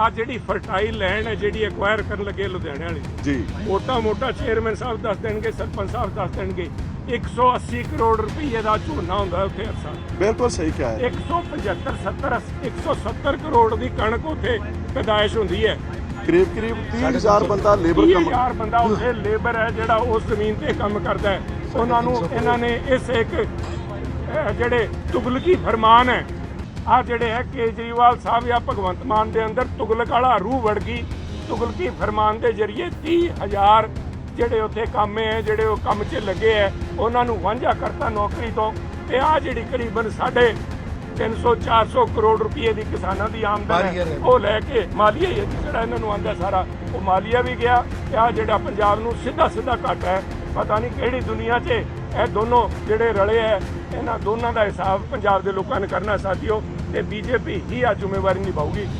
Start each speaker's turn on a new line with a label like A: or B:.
A: ਆ ਜਿਹੜੀ fertile land ਹੈ ਜਿਹੜੀ ਐਕਵਾਇਰ ਕਰਨ ਲੱਗੇ ਲੁਧਿਆਣੇ ਵਾਲੀ।
B: ਜੀ।
A: ਮੋਟਾ ਮੋਟਾ ਚੇਅਰਮੈਨ ਸਾਹਿਬ ਦੱਸ ਦੇਣਗੇ ਸਰਪੰਚ ਸਾਹਿਬ ਦੱਸ ਦੇਣਗੇ। 180 ਕਰੋੜ ਰੁਪਏ ਦਾ ਝੋਨਾ ਹੁੰਦਾ ਉੱਥੇ ਹਰ ਸਾਲ
B: ਬਿਲਕੁਲ ਸਹੀ ਕਿਹਾ ਹੈ।
A: 175 70 170 ਕਰੋੜ ਦੀ ਕਣਕ ਉੱਥੇ ਪੈਦਾਇਸ਼ ਹੁੰਦੀ ਹੈ।
B: ਕਰੀਬ ਕਰੀਬ 30000 ਬੰਦਾ ਲੇਬਰ ਕੰਮ
A: 30000 ਬੰਦਾ ਉੱਥੇ ਲੇਬਰ ਹੈ ਜਿਹੜਾ ਉਸ ਜ਼ਮੀਨ ਤੇ ਕੰਮ ਕਰਦਾ ਹੈ। ਉਹਨਾਂ ਨੂੰ ਇਹਨਾਂ ਨੇ ਇਸ ਇੱਕ ਜਿਹੜੇ ਤੁਗਲਕੀ ਫਰਮਾਨ ਹੈ ਆ ਜਿਹੜੇ ਹੈ ਕੇਜਰੀਵਾਲ ਸਾਹਿਬ ਜਾਂ ਭਗਵੰਤ ਮਾਨ ਦੇ ਅੰਦਰ ਤੁਗਲਕ ਵਾਲਾ ਰੂਹ ਵੜ ਗਈ ਤੁਗਲਕੀ ਫਰਮਾਨ ਦੇ ਜ਼ਰੀਏ 30000 ਜਿਹੜੇ ਉੱਥੇ ਕਾਮੇ ਹੈ ਜਿਹੜੇ ਉਹ ਕੰਮ 'ਚ ਲੱਗੇ ਹੈ ਉਹਨਾਂ ਨੂੰ ਵਾਂਝਾ ਕਰਤਾ ਨੌਕਰੀ ਤੋਂ ਤੇ ਆ ਜਿਹੜੀ ਕਰੀਬਨ ਸਾਡੇ 300 400 ਕਰੋੜ ਰੁਪਏ ਦੀ ਕਿਸਾਨਾਂ ਦੀ ਆਮਦਨ ਹੈ ਉਹ ਲੈ ਕੇ ਮਾਲੀਆ ਹੀ ਜਿਹੜਾ ਇਹਨਾਂ ਨੂੰ ਆਂਦਾ ਸਾਰਾ ਉਹ ਮਾਲੀਆ ਵੀ ਗਿਆ ਤੇ ਆ ਜਿਹੜਾ ਪੰਜਾਬ ਨੂੰ ਸਿੱਧਾ ਸਿੱਧਾ ਘਾਟਾ ਹੈ ਪਤਾ ਨਹੀਂ ਕਿਹੜੀ ਦੁਨੀਆ 'ਚ ਇਹ ਦੋਨੋਂ ਜਿਹੜੇ ਰਲੇ ਹੈ ਇਹਨਾਂ ਦੋਨਾਂ ਦਾ ਹਿਸਾਬ ਪੰਜਾਬ ਦੇ ਲੋਕਾਂ ਨੇ ਕਰਨਾ ਸਾਥੀਓ। ਤੇ ਬੀਜੇਪੀ ਹੀ ਆ ਜ਼ਿੰਮੇਵਾਰੀ ਨਿਭਾਊਗੀ।